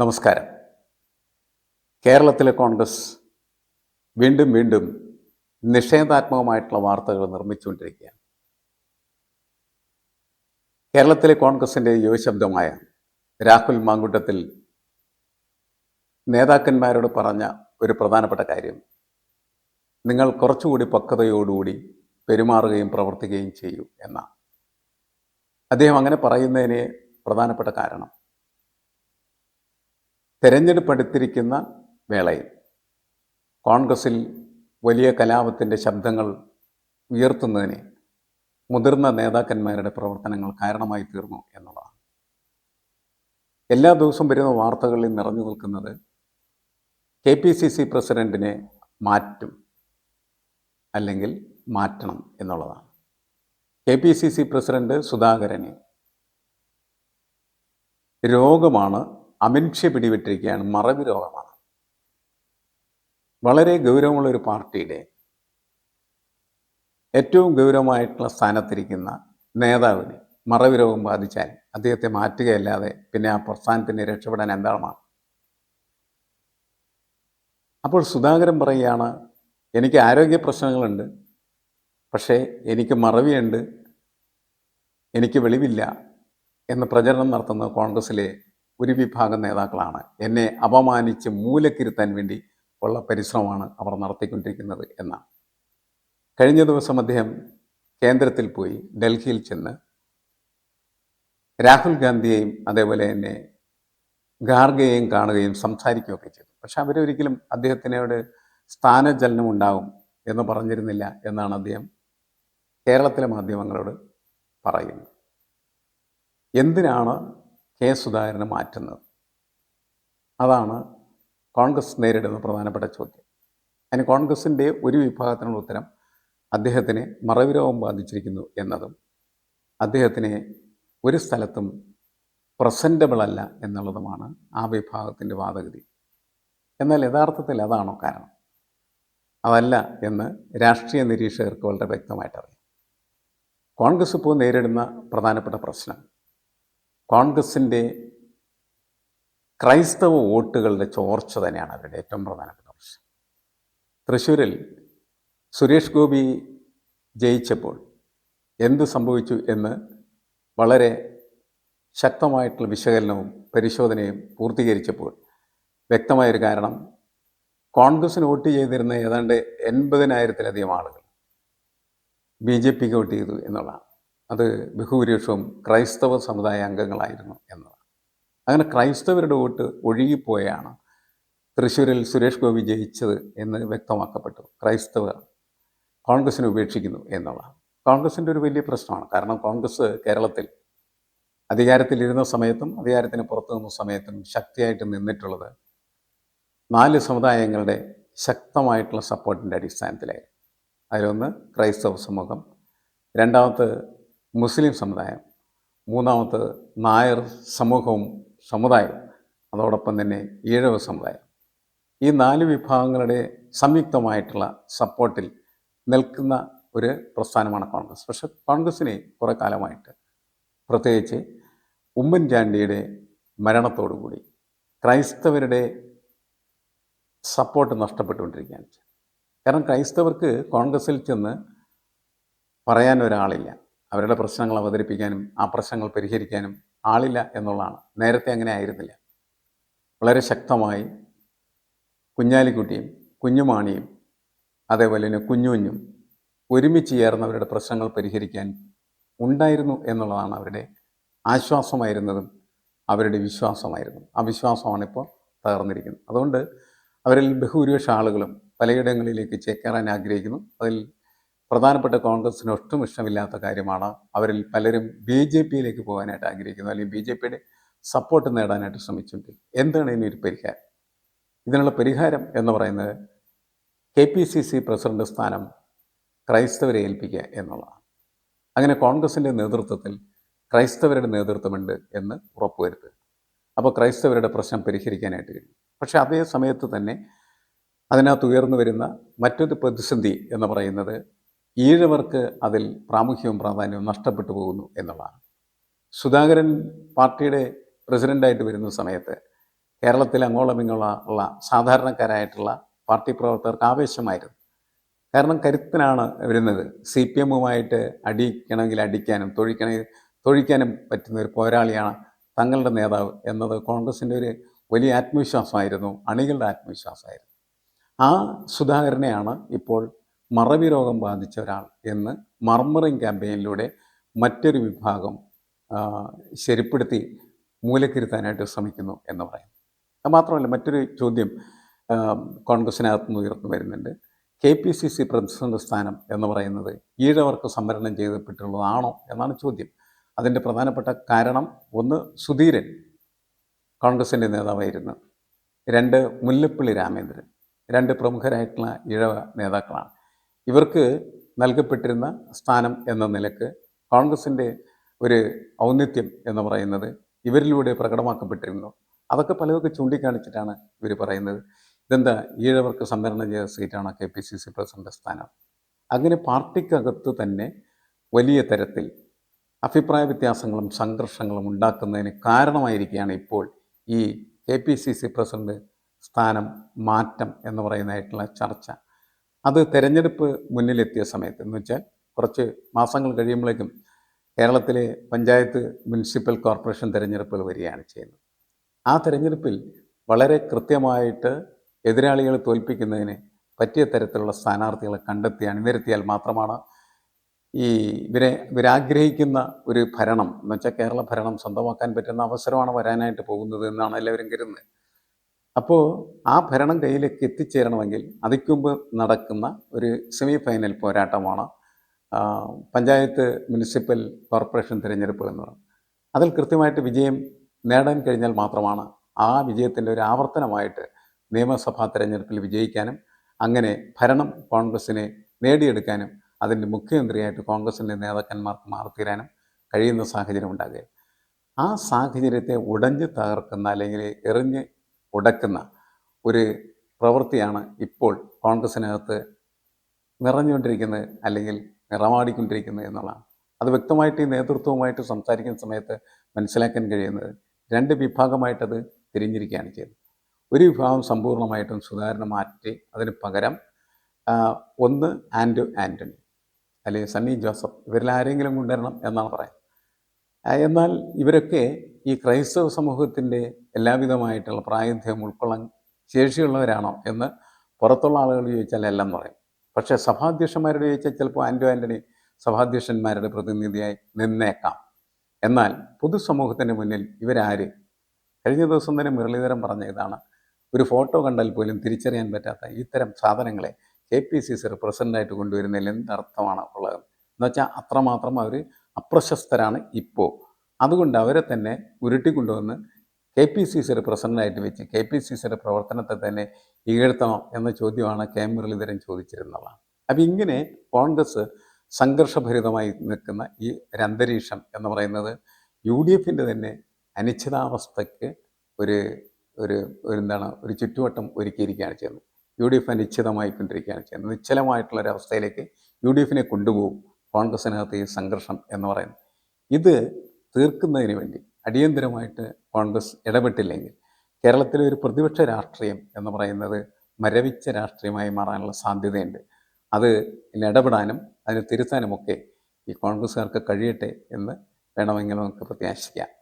നമസ്കാരം. കേരളത്തിലെ കോൺഗ്രസ് വീണ്ടും വീണ്ടും നിഷേധാത്മകമായിട്ടുള്ള വാർത്തകൾ നിർമ്മിച്ചുകൊണ്ടിരിക്കുകയാണ്. കേരളത്തിലെ കോൺഗ്രസിന്റെ യുവശബ്ദമായ രാഹുൽ മാങ്കുട്ടത്തിൽ നേതാക്കന്മാരോട് പറഞ്ഞ ഒരു പ്രധാനപ്പെട്ട കാര്യം നിങ്ങൾ കുറച്ചുകൂടി പക്വതയോടുകൂടി പെരുമാറുകയും പ്രവർത്തിക്കുകയും ചെയ്യൂ എന്നാണ്. അദ്ദേഹം അങ്ങനെ പറയുന്നതിന് പ്രധാനപ്പെട്ട കാരണം തെരഞ്ഞെടുപ്പ് അടുത്തിരിക്കുന്ന വേളയിൽ കോൺഗ്രസിൽ വലിയ കലാപത്തിന്റെ ശബ്ദങ്ങൾ ഉയർത്തുന്നതിന് മുതിർന്ന നേതാക്കന്മാരുടെ പ്രവർത്തനങ്ങൾ കാരണമായി തീർന്നു എന്നുള്ളതാണ്. എല്ലാ ദിവസവും വരുന്ന വാർത്തകളിൽ നിറഞ്ഞു നിൽക്കുന്നത് കെ പി സി സി പ്രസിഡന്റിനെ മാറ്റും അല്ലെങ്കിൽ മാറ്റണം എന്നുള്ളതാണ്. K P C C president സുധാകരനെ രോഗമാണ് അമിൻഷ്യ പിടിവിട്ടിരിക്കുകയാണ് മറവി രോഗമാണ്. വളരെ ഗൗരവമുള്ള ഒരു പാർട്ടിയുടെ ഏറ്റവും ഗൗരവമായിട്ടുള്ള സ്ഥാനത്തിരിക്കുന്ന നേതാവിന് മറവി രോഗം ബാധിച്ചാൽ അദ്ദേഹത്തെ മാറ്റുകയല്ലാതെ പിന്നെ ആ പ്രസ്ഥാനത്തിന് രക്ഷപ്പെടാൻ എന്താണ്? അപ്പോൾ സുധാകരൻ പറയുകയാണ് എനിക്ക് ആരോഗ്യ പ്രശ്നങ്ങളുണ്ട് പക്ഷേ എനിക്ക് മറവിയുണ്ട് എനിക്ക് വെളിവില്ല എന്ന് പ്രചരണം നടത്തുന്ന കോൺഗ്രസിലെ ഒരു വിഭാഗം നേതാക്കളാണ്. എന്നെ അപമാനിച്ച് മൂലക്കിരുത്താൻ വേണ്ടി ഉള്ള പരിശ്രമമാണ് അവർ നടത്തിക്കൊണ്ടിരിക്കുന്നത് എന്നാണ്. കഴിഞ്ഞ ദിവസം അദ്ദേഹം കേന്ദ്രത്തിൽ പോയി ഡൽഹിയിൽ ചെന്ന് രാഹുൽ ഗാന്ധിയെയും അതേപോലെ തന്നെ ഗാർഗയെയും കാണുകയും സംസാരിക്കുകയൊക്കെ ചെയ്തു. പക്ഷെ അവരൊരിക്കലും അദ്ദേഹത്തിനോട് സ്ഥാനചലനം ഉണ്ടാകും എന്ന് പറഞ്ഞിരുന്നില്ല എന്നാണ് അദ്ദേഹം കേരളത്തിലെ മാധ്യമങ്ങളോട് പറയുന്നത്. എന്തിനാണ് കെ സുധാകരനെ മാറ്റുന്നത്. അതാണ് കോൺഗ്രസ് നേരിടുന്ന പ്രധാനപ്പെട്ട ചോദ്യം. അതിന് കോൺഗ്രസിന്റെ ഒരു വിഭാഗത്തിനുള്ള ഉത്തരം അദ്ദേഹത്തിന് മറവി രോഗം ബാധിച്ചിരിക്കുന്നു എന്നതും അദ്ദേഹത്തിനെ ഒരു സ്ഥലത്തും പ്രസന്റബിൾ അല്ല എന്നുള്ളതുമാണ് ആ വിഭാഗത്തിന്റെ വാദഗതി. എന്നാൽ യഥാർത്ഥത്തിൽ അതാണോ കാരണം? അതല്ല എന്ന് രാഷ്ട്രീയ നിരീക്ഷകർക്ക് വളരെ വ്യക്തമായിട്ടറിയാം. കോൺഗ്രസ് ഇപ്പോൾ നേരിടുന്ന പ്രധാനപ്പെട്ട പ്രശ്നം കോൺഗ്രസിന്റെ ക്രൈസ്തവ വോട്ടുകളുടെ ചോർച്ച തന്നെയാണ് അവരുടെ ഏറ്റവും പ്രധാനപ്പെട്ട പ്രശ്നം. തൃശ്ശൂരിൽ സുരേഷ് ഗോപി ജയിച്ചപ്പോൾ എന്ത് സംഭവിച്ചു എന്ന് വളരെ ശക്തമായിട്ടുള്ള വിശകലനവും പരിശോധനയും പൂർത്തീകരിച്ചപ്പോൾ വ്യക്തമായൊരു കാരണം കോൺഗ്രസിന് വോട്ട് ചെയ്തിരുന്ന ഏതാണ്ട് എൺപതിനായിരത്തിലധികം ആളുകൾ ബി ജെ പിക്ക് വോട്ട് ചെയ്തു എന്നുള്ളതാണ്. അത് ബഹുഭൂരിപക്ഷവും ക്രൈസ്തവ സമുദായ അംഗങ്ങളായിരുന്നു എന്നതാണ് അങ്ങനെ ക്രൈസ്തവരുടെ വോട്ട് ഒഴുകിപ്പോയാണ് തൃശ്ശൂരിൽ സുരേഷ് ഗോപി ജയിച്ചത് എന്ന് വ്യക്തമാക്കപ്പെട്ടു. ക്രൈസ്തവർ കോൺഗ്രസിനെ ഉപേക്ഷിക്കുന്നു എന്നുള്ളതാണ്. കോൺഗ്രസിന്റെ ഒരു വലിയ പ്രശ്നമാണ്. കാരണം കോൺഗ്രസ് കേരളത്തിൽ അധികാരത്തിലിരുന്ന സമയത്തും അധികാരത്തിന് പുറത്തു നിന്ന സമയത്തും ശക്തിയായിട്ട് നിന്നിട്ടുള്ളത് നാല് സമുദായങ്ങളുടെ ശക്തമായിട്ടുള്ള സപ്പോർട്ടിന്റെ അടിസ്ഥാനത്തിലായിരുന്നു. അതിലൊന്ന് ക്രൈസ്തവ സമൂഹം രണ്ടാമത്തെ മുസ്ലിം സമുദായം മൂന്നാമത്തത് നായർ സമൂഹവും സമുദായം അതോടൊപ്പം തന്നെ ഈഴവ സമുദായം. ഈ നാല് വിഭാഗങ്ങളുടെ സംയുക്തമായിട്ടുള്ള സപ്പോർട്ടിൽ നിൽക്കുന്ന ഒരു പ്രസ്ഥാനമാണ് കോൺഗ്രസ്. പക്ഷെ കോൺഗ്രസ്സിനെ കുറേ കാലമായിട്ട് പ്രത്യേകിച്ച് ഉമ്മൻചാണ്ടിയുടെ മരണത്തോടുകൂടി ക്രൈസ്തവരുടെ സപ്പോർട്ട് നഷ്ടപ്പെട്ടുകൊണ്ടിരിക്കുകയാണ്. കാരണം ക്രൈസ്തവർക്ക് കോൺഗ്രസ്സിൽ ചെന്ന് പറയാൻ ഒരാളില്ല. അവരുടെ പ്രശ്നങ്ങൾ അവതരിപ്പിക്കാനും ആ പ്രശ്നങ്ങൾ പരിഹരിക്കാനും ആളില്ല എന്നുള്ളതാണ്. നേരത്തെ അങ്ങനെ ആയിരുന്നില്ല. വളരെ ശക്തമായി കുഞ്ഞാലിക്കുട്ടിയും കുഞ്ഞുമാണിയും അതേപോലെ തന്നെ കുഞ്ഞുഞ്ഞും ഒരുമിച്ച് ചേർന്നവരുടെ പ്രശ്നങ്ങൾ പരിഹരിക്കാൻ ഉണ്ടായിരുന്നു എന്നുള്ളതാണ് അവരുടെ ആശ്വാസമായിരുന്നതും അവരുടെ വിശ്വാസമായിരുന്നു ആ വിശ്വാസമാണ് ഇപ്പോൾ തകർന്നിരിക്കുന്നത്. അതുകൊണ്ട് അവരിൽ ബഹുഭൂരിപക്ഷ ആളുകളും പലയിടങ്ങളിലേക്ക് ചേക്കേറാൻ ആഗ്രഹിക്കുന്നു. അതിൽ പ്രധാനപ്പെട്ട കോൺഗ്രസിന് ഒട്ടും ഇഷ്ടമില്ലാത്ത കാര്യമാണ് അവരിൽ പലരും ബി ജെ പിയിലേക്ക് പോകാനായിട്ട് ആഗ്രഹിക്കുന്നു അല്ലെങ്കിൽ ബി ജെ പിയുടെ സപ്പോർട്ട് നേടാനായിട്ട് ശ്രമിച്ചിട്ടുണ്ട്. എന്താണ് ഇനി ഒരു പരിഹാരം? ഇതിനുള്ള പരിഹാരം എന്ന് പറയുന്നത് K P C C president സ്ഥാനം ക്രൈസ്തവരെ ഏൽപ്പിക്കുക എന്നുള്ളതാണ്. അങ്ങനെ കോൺഗ്രസിന്റെ നേതൃത്വത്തിൽ ക്രൈസ്തവരുടെ നേതൃത്വമുണ്ട് എന്ന് ഉറപ്പുവരുത്തുക. അപ്പോൾ ക്രൈസ്തവരുടെ പ്രശ്നം പരിഹരിക്കാനായിട്ട് കഴിയും. പക്ഷേ അതേ സമയത്ത് തന്നെ അതിനകത്ത് ഉയർന്നു വരുന്ന മറ്റൊരു പ്രതിസന്ധി എന്ന് പറയുന്നത് ഈഴവർക്ക് അതിൽ പ്രാമുഖ്യവും പ്രാധാന്യവും നഷ്ടപ്പെട്ടു പോകുന്നു എന്നുള്ളതാണ്. സുധാകരൻ പാർട്ടിയുടെ പ്രസിഡന്റായിട്ട് വരുന്ന സമയത്ത് കേരളത്തിൽ അങ്ങോളമിങ്ങോള ഉള്ള സാധാരണക്കാരായിട്ടുള്ള പാർട്ടി പ്രവർത്തകർക്ക് ആവേശമായിരുന്നു. കാരണം കരുത്തിനാണ് വരുന്നത്. സി പി എമ്മുമായിട്ട് അടിക്കണമെങ്കിൽ അടിക്കാനും തൊഴിക്കണമെങ്കിൽ തൊഴിക്കാനും പറ്റുന്ന ഒരു പോരാളിയാണ് തങ്ങളുടെ നേതാവ് എന്നത് കോൺഗ്രസിന്റെ ഒരു വലിയ ആത്മവിശ്വാസമായിരുന്നു അണികളുടെ ആത്മവിശ്വാസമായിരുന്നു. ആ സുധാകരനെയാണ് ഇപ്പോൾ മറവി രോഗം ബാധിച്ച ഒരാൾ എന്ന് മർമറിങ് ക്യാമ്പയിനിലൂടെ മറ്റൊരു വിഭാഗം ശരിപ്പെടുത്തി മൂലക്കിരുത്താനായിട്ട് ശ്രമിക്കുന്നു എന്ന് പറയും അത് മാത്രമല്ല മറ്റൊരു ചോദ്യം കോൺഗ്രസിനകത്ത് നിന്ന് ഉയർന്നു വരുന്നുണ്ട്. K P C C president സ്ഥാനം എന്ന് പറയുന്നത് ഈഴവർക്ക് സംവരണം ചെയ്യപ്പെട്ടുള്ളതാണോ എന്നാണ് ചോദ്യം. അതിന്റെ പ്രധാനപ്പെട്ട കാരണം ഒന്ന് സുധീരൻ കോൺഗ്രസിന്റെ നേതാവായിരുന്നു. രണ്ട് മുല്ലപ്പള്ളി രാമേന്ദ്രൻ. രണ്ട് പ്രമുഖരായിട്ടുള്ള ഇഴവ നേതാക്കളാണ്. ഇവർക്ക് നൽകപ്പെട്ടിരുന്ന സ്ഥാനം എന്ന നിലയ്ക്ക് കോൺഗ്രസിന്റെ ഒരു ഔന്നിത്യം എന്ന് പറയുന്നത് ഇവരിലൂടെ പ്രകടമാക്കപ്പെട്ടിരുന്നു. അതൊക്കെ പലതൊക്കെ ചൂണ്ടിക്കാണിച്ചിട്ടാണ് ഇവർ പറയുന്നത്. ഇതെന്താ? ഈഴവർക്ക് സംവരണം ചെയ്ത സീറ്റാണ് K P C C president സ്ഥാനം. അങ്ങനെ പാർട്ടിക്കകത്ത് തന്നെ വലിയ തരത്തിൽ അഭിപ്രായ വ്യത്യാസങ്ങളും സംഘർഷങ്ങളും ഉണ്ടാക്കുന്നതിന് കാരണമായിരിക്കുകയാണ് ഇപ്പോൾ ഈ K P C C president സ്ഥാനം മാറ്റം എന്ന് പറയുന്നതായിട്ടുള്ള ചർച്ച. അത് തെരഞ്ഞെടുപ്പ് മുന്നിലെത്തിയ സമയത്ത് എന്ന് വെച്ചാൽ കുറച്ച് മാസങ്ങൾ കഴിയുമ്പോഴേക്കും കേരളത്തിലെ പഞ്ചായത്ത് മുനിസിപ്പൽ കോർപ്പറേഷൻ തിരഞ്ഞെടുപ്പുകൾ വരികയാണ് ചെയ്യുന്നത്. ആ തിരഞ്ഞെടുപ്പിൽ വളരെ കൃത്യമായിട്ട് എതിരാളികളെ തോൽപ്പിക്കുന്നതിന് പറ്റിയ തരത്തിലുള്ള സ്ഥാനാർത്ഥികളെ കണ്ടെത്തി അണിനിരത്തിയാൽ മാത്രമാണ് ഈ ഇവരെ ഇവരാഗ്രഹിക്കുന്ന ഒരു ഭരണം എന്ന് വെച്ചാൽ കേരള ഭരണം സ്വന്തമാക്കാൻ പറ്റുന്ന അവസരമാണ് വരാനായിട്ട് പോകുന്നത് എന്നാണ് എല്ലാവരും കരുതുന്നത്. അപ്പോൾ ആ ഭരണം കയ്യിലേക്ക് എത്തിച്ചേരണമെങ്കിൽ അതിക്കുമ്പ് നടക്കുന്ന ഒരു സെമി ഫൈനൽ പോരാട്ടമാണ് പഞ്ചായത്ത് മുനിസിപ്പൽ കോർപ്പറേഷൻ തിരഞ്ഞെടുപ്പ് എന്ന് പറയുന്നത്. അതിൽ കൃത്യമായിട്ട് വിജയം നേടാൻ കഴിഞ്ഞാൽ മാത്രമാണ് ആ വിജയത്തിന്റെ ഒരു ആവർത്തനമായിട്ട് നിയമസഭാ തിരഞ്ഞെടുപ്പിൽ വിജയിക്കാനും അങ്ങനെ ഭരണം കോൺഗ്രസ്സിനെ നേടിയെടുക്കാനും അതിന്റെ മുഖ്യമന്ത്രിയായിട്ട് കോൺഗ്രസിന്റെ നേതാക്കന്മാർക്ക് മാറിത്തീരാനും കഴിയുന്ന സാഹചര്യം ഉണ്ടാകുക ആ സാഹചര്യത്തെ ഉടഞ്ഞു തകർക്കുന്ന അല്ലെങ്കിൽ എറിഞ്ഞ് ഉടക്കുന്ന ഒരു പ്രവൃത്തിയാണ് ഇപ്പോൾ കോൺഗ്രസിനകത്ത് നിറഞ്ഞുകൊണ്ടിരിക്കുന്നത് അല്ലെങ്കിൽ നിറമാടിക്കൊണ്ടിരിക്കുന്നത് എന്നുള്ളതാണ്. അത് വ്യക്തമായിട്ട് ഈ നേതൃത്വവുമായിട്ട് സംസാരിക്കുന്ന സമയത്ത് മനസ്സിലാക്കാൻ കഴിയുന്നത് രണ്ട് വിഭാഗമായിട്ടത് തിരിഞ്ഞിരിക്കുകയാണ് ചെയ്തത്. ഒരു വിഭാഗം സമ്പൂർണമായിട്ടും സുധാരണ മാറ്റി അതിന് പകരം ഒന്ന് ആൻഡു ആന്റണി അല്ലെങ്കിൽ സണ്ണി ജോസഫ് ഇവരിൽ ആരെങ്കിലും കൊണ്ടുവരണം എന്നാണ് പറയുന്നത്. എന്നാൽ ഇവരൊക്കെ ഈ ക്രൈസ്തവ സമൂഹത്തിന്റെ എല്ലാവിധമായിട്ടുള്ള പ്രാതിനിധ്യം ഉൾക്കൊള്ളാൻ ശേഷിയുള്ളവരാണോ എന്ന് പുറത്തുള്ള ആളുകൾ ചോദിച്ചാൽ എല്ലാം പറയും. പക്ഷേ സഭാധ്യക്ഷന്മാരോട് ചോദിച്ചാൽ ചിലപ്പോൾ ആന്റോ ആന്റണി സഭാധ്യക്ഷന്മാരുടെ പ്രതിനിധിയായി നിന്നേക്കാം. എന്നാൽ പൊതുസമൂഹത്തിന്റെ മുന്നിൽ ഇവരാര്? കഴിഞ്ഞ ദിവസം തന്നെ മുരളീധരൻ പറഞ്ഞ ഇതാണ്. ഒരു ഫോട്ടോ കണ്ടാൽ പോലും തിരിച്ചറിയാൻ പറ്റാത്ത ഇത്തരം സാധനങ്ങളെ കെ പി സി സി റിപ്രസെന്റായിട്ട് കൊണ്ടുവരുന്നതിൽ എന്തർത്ഥമാണ് ഉള്ളത്? എന്ന് വെച്ചാൽ അത്രമാത്രം അവർ അപ്രശസ്തരാണ് ഇപ്പോൾ. അതുകൊണ്ട് അവരെ തന്നെ ഉരുട്ടിക്കൊണ്ടുവന്ന് കെ പി സി സിയുടെ പ്രസിഡന്റായിട്ട് വെച്ച് കെ പി സി സിയുടെ പ്രവർത്തനത്തെ തന്നെ ഇകഴ്ത്തണം എന്ന ചോദ്യമാണ് കെ മുരളീധരൻ ചോദിച്ചിരുന്നതാണ്. അപ്പം ഇങ്ങനെ കോൺഗ്രസ് സംഘർഷഭരിതമായി നിൽക്കുന്ന ഈ ഒരന്തരീക്ഷം എന്ന് പറയുന്നത് യു ഡി എഫിന്റെ തന്നെ അനിശ്ചിതാവസ്ഥയ്ക്ക് ഒരു ഒരു എന്താണ് ഒരു ചുറ്റുവട്ടം ഒരുക്കിയിരിക്കുകയാണ് ചെയ്യുന്നത്. യു ഡി എഫ് അനിശ്ചിതമായിക്കൊണ്ടിരിക്കുകയാണ് ചെയ്യുന്നത്. നിശ്ചലമായിട്ടുള്ള ഒരു അവസ്ഥയിലേക്ക് യു ഡി എഫിനെ കൊണ്ടുപോകും കോൺഗ്രസിനകത്ത് ഈ സംഘർഷം എന്ന് പറയുന്നത്. ഇത് തീർക്കുന്നതിന് വേണ്ടി അടിയന്തരമായിട്ട് കോൺഗ്രസ് ഇടപെട്ടില്ലെങ്കിൽ കേരളത്തിലെ ഒരു പ്രതിപക്ഷ രാഷ്ട്രീയം എന്ന് പറയുന്നത് മരവിച്ച രാഷ്ട്രീയമായി മാറാനുള്ള സാധ്യതയുണ്ട്. അത് ഇടപെടാനും അതിന് തിരുത്താനുമൊക്കെ ഈ കോൺഗ്രസ്സുകാർക്ക് കഴിയട്ടെ എന്ന് വേണമെങ്കിൽ നമുക്ക് പ്രത്യാശിക്കാം.